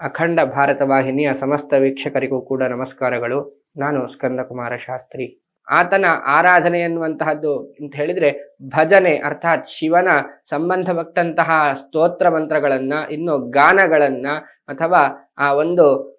ಅಖಂಡ ಭಾರತ ವಾಹಿನಿಯ ಸಮಸ್ತ ವೀಕ್ಷಕರಿಗೂ ಕೂಡ ನಮಸ್ಕಾರಗಳು. ನಾನು ಸ್ಕಂದಕುಮಾರ ಶಾಸ್ತ್ರಿ. ಆತನ ಆರಾಧನೆ ಎನ್ನುವಂತಹದ್ದು ಅಂತ ಹೇಳಿದ್ರೆ ಭಜನೆ ಅರ್ಥಾತ್ ಶಿವನ ಸಂಬಂಧಪಟ್ಟಂತಹ ಸ್ತೋತ್ರ ಮಂತ್ರಗಳನ್ನ, ಇನ್ನು ಗಾನಗಳನ್ನ ಅಥವಾ ಆ ಒಂದು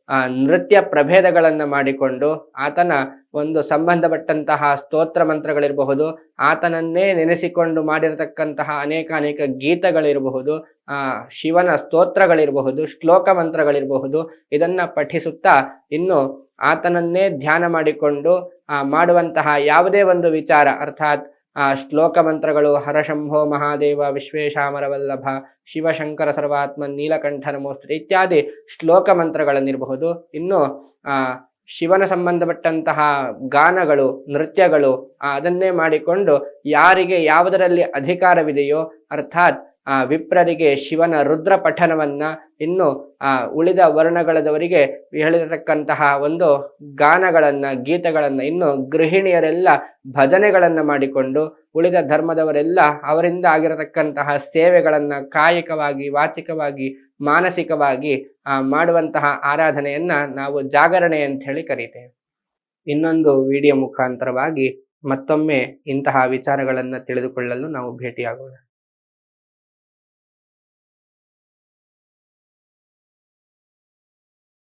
ನೃತ್ಯ ಪ್ರಭೇದಗಳನ್ನ ಮಾಡಿಕೊಂಡು ಆತನ ಒಂದು ಸಂಬಂಧಪಟ್ಟಂತಹ ಸ್ತೋತ್ರ ಮಂತ್ರಗಳಿರಬಹುದು, ಆತನನ್ನೇ ನೆನೆಸಿಕೊಂಡು ಮಾಡಿರತಕ್ಕಂತಹ ಅನೇಕ ಅನೇಕ ಗೀತಗಳಿರಬಹುದು, ಆ ಶಿವನ ಸ್ತೋತ್ರಗಳಿರಬಹುದು, ಶ್ಲೋಕ ಮಂತ್ರಗಳಿರಬಹುದು, ಇದನ್ನ ಪಠಿಸುತ್ತಾ ಇನ್ನು ಆತನನ್ನೇ ಧ್ಯಾನ ಮಾಡಿಕೊಂಡು, ಆ, ಮಾಡುವಂತಹ ಯಾವುದೇ ಒಂದು ವಿಚಾರ, ಅರ್ಥಾತ್, ಆ, ಶ್ಲೋಕ ಮಂತ್ರಗಳು ಹರಶಂಭೋ ಮಹಾದೇವ, ವಿಶ್ವೇಶಾಮರವಲ್ಲಭ, ಶಿವಶಂಕರ ಸರ್ವಾತ್ಮ, ನೀಲಕಂಠ ನಮೋಸ್ತ್ರ ಇತ್ಯಾದಿ ಶ್ಲೋಕ ಮಂತ್ರಗಳನ್ನಿರಬಹುದು. ಇನ್ನು, ಆ, ಶಿವನ ಸಂಬಂಧಪಟ್ಟಂತಹ ಗಾನಗಳು, ನೃತ್ಯಗಳು ಅದನ್ನೇ ಮಾಡಿಕೊಂಡು, ಯಾರಿಗೆ ಯಾವುದರಲ್ಲಿ ಅಧಿಕಾರವಿದೆಯೋ, ಅರ್ಥಾತ್ ಆ ವಿಪ್ರರಿಗೆ ಶಿವನ ರುದ್ರ ಪಠನವನ್ನ ಇನ್ನು, ಆ ಉಳಿದ ವರ್ಣಗಳದವರಿಗೆ ಹೇಳಿರತಕ್ಕಂತಹ ಒಂದು ಗಾನಗಳನ್ನ, ಗೀತೆಗಳನ್ನ ಇನ್ನು ಗೃಹಿಣಿಯರೆಲ್ಲ ಭಜನೆಗಳನ್ನ ಮಾಡಿಕೊಂಡು, ಉಳಿದ ಧರ್ಮದವರೆಲ್ಲ ಅವರಿಂದ ಆಗಿರತಕ್ಕಂತಹ ಸೇವೆಗಳನ್ನ ಕಾಯಿಕವಾಗಿ, ವಾಚಿಕವಾಗಿ, ಮಾನಸಿಕವಾಗಿ ಮಾಡುವಂತಹ ಆರಾಧನೆಯನ್ನ ನಾವು ಜಾಗರಣೆ ಅಂತ ಹೇಳಿ ಕರೀತೇವೆ. ಇನ್ನೊಂದು ವಿಡಿಯೋ ಮುಖಾಂತರವಾಗಿ ಮತ್ತೊಮ್ಮೆ ಇಂತಹ ವಿಚಾರಗಳನ್ನ ತಿಳಿದುಕೊಳ್ಳಲು ನಾವು ಭೇಟಿಯಾಗೋಣ.